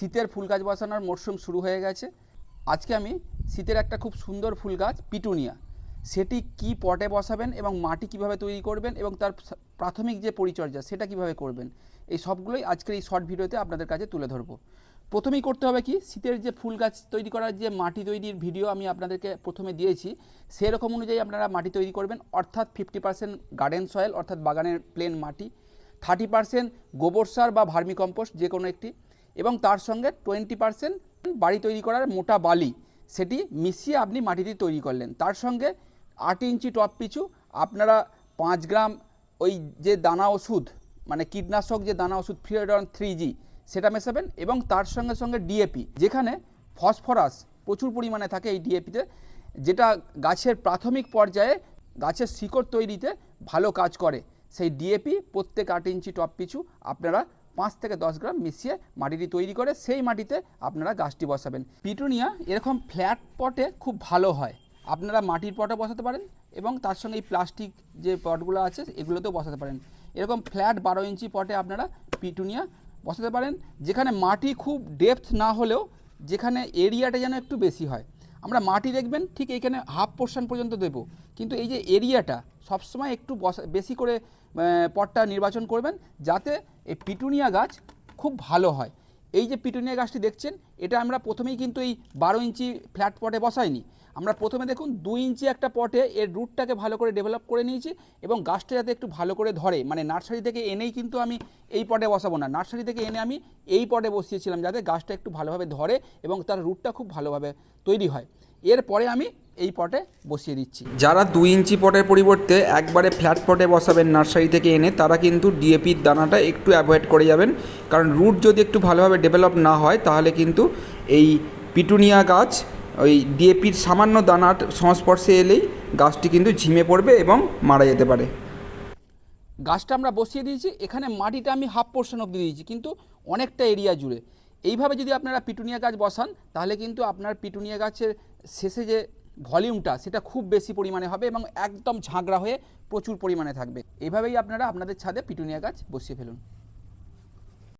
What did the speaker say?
শীতের ফুল গাছ বসানোর মরশুম শুরু হয়ে গেছে। আজকে আমি শীতের একটা খুব সুন্দর ফুল গাছ, পিটুনিয়া। সেটি কি পটে বসাবেন এবং মাটি কীভাবে তৈরি করবেন এবং তার প্রাথমিক যে পরিচর্যা, সেটা কীভাবে করবেন? এই সবগুলোই আজকের এই শর্ট ভিডিওতে আপনাদের কাছে তুলে ধরবো। প্রথমেই করতে হবে কি, শীতের যে ফুল গাছ তৈরি করার যে মাটি তৈরির ভিডিও আমি আপনাদেরকে প্রথমে দিয়েছি, সেরকম অনুযায়ী আপনারা মাটি তৈরি করবেন। অর্থাৎ ফিফটি পার্সেন্ট গার্ডেন সয়েল অর্থাৎ বাগানের প্লেন মাটি থার্টি পার্সেন্ট গোবর সার বা ভার্মিকম্পোস্ট যে কোনো একটি। এবং তার সঙ্গে টোয়েন্টি পার্সেন্ট বাড়ি তৈরি করার মোটা বালি, সেটি মিশিয়ে আপনি মাটিতে তৈরি করলেন। তার সঙ্গে আট ইঞ্চি টপ পিছু আপনারা পাঁচ গ্রাম ওই যে দানা ওষুধ মানে কীটনাশক যে দানা ওষুধ ফ্রিডন থ্রি জি, সেটা মেশাবেন এবং তার সঙ্গে সঙ্গে ডিএপি যেখানে ফসফরাস প্রচুর পরিমাণে থাকে এই ডিএপিতে যেটা গাছের প্রাথমিক পর্যায়ে গাছের শিকড় তৈরিতে ভালো কাজ করে। সেই ডিএপি প্রত্যেক আট ইঞ্চি টপ পিছু আপনারা পাঁচ থেকে দশ গ্রাম মিশিয়ে মাটিটি তৈরি করে সেই মাটিতে আপনারা গাছটি বসাবেন। পিটুনিয়া এরকম ফ্ল্যাট পটে খুব ভালো হয়। আপনারা মাটির পটে বসাতে পারেন এবং তার সঙ্গে এই প্লাস্টিক যে পটগুলো আছে, এগুলোতেও বসাতে পারেন। এরকম ফ্ল্যাট বারো ইঞ্চি পটে আপনারা পিটুনিয়া বসাতে পারেন। যেখানে মাটি খুব ডেপথ না হলেও যেখানে এরিয়াটা যেন একটু বেশি হয়। আমরা মাটি দেখবেন, ঠিক এইখানে হাফ পোর্শন পর্যন্ত দেব। কিন্তু এই যে এরিয়াটা, সবসময় একটু বেশি করে পটটা নির্বাচন করবেন, যাতে এই পিটুনিয়া গাছ খুব ভালো হয়। এই যে পিটুনিয়া গাছটি দেখছেন, এটা আমরা প্রথমেই কিন্তু এই বারো ইঞ্চি ফ্ল্যাট পটে বসাইনি। আমরা প্রথমে দেখুন দুই ইঞ্চি একটা পটে এর রুটটাকে ভালো করে ডেভেলপ করে নিয়েছি এবং গাছটা যাতে একটু ভালো করে ধরে। মানে নার্সারি থেকে এনেই কিন্তু আমি এই পটে বসাবো না। নার্সারি থেকে এনে আমি এই পটে বসিয়েছিলাম যাতে গাছটা একটু ভালোভাবে ধরে এবং তার রুটটা খুব ভালোভাবে তৈরি হয়। এরপরে আমি এই পটে বসিয়ে দিচ্ছি। যারা দুই ইঞ্চি পটের পরিবর্তে একবারে ফ্ল্যাট পটে বসাবেন নার্সারি থেকে এনে, তারা কিন্তু ডিএপির দানাটা একটু অ্যাভয়েড করে যাবেন। কারণ রুট যদি একটু ভালোভাবে ডেভেলপ না হয়, তাহলে কিন্তু এই পিটুনিয়া গাছ ওই ডিএপির সামান্য দানার সংস্পর্শে এলেই গাছটি কিন্তু ঝিমে পড়বে এবং মারা যেতে পারে। গাছটা আমরা বসিয়ে দিয়েছি, এখানে মাটিটা আমি হাফ পোর্শন অব্দি দিয়েছি, কিন্তু অনেকটা এরিয়া জুড়ে। এইভাবে যদি আপনারা পিটুনিয়া গাছ বসান, তাহলে কিন্তু আপনার পিটুনিয়া গাছের শেষে যে ভলিউমটা, সেটা খুব বেশি পরিমাণে হবে এবং একদম ঝাঁকড়া হয়ে প্রচুর পরিমাণে থাকবে। এইভাবেই আপনারা আপনাদের ছাদে পিটুনিয়া গাছ বসিয়ে ফেলুন।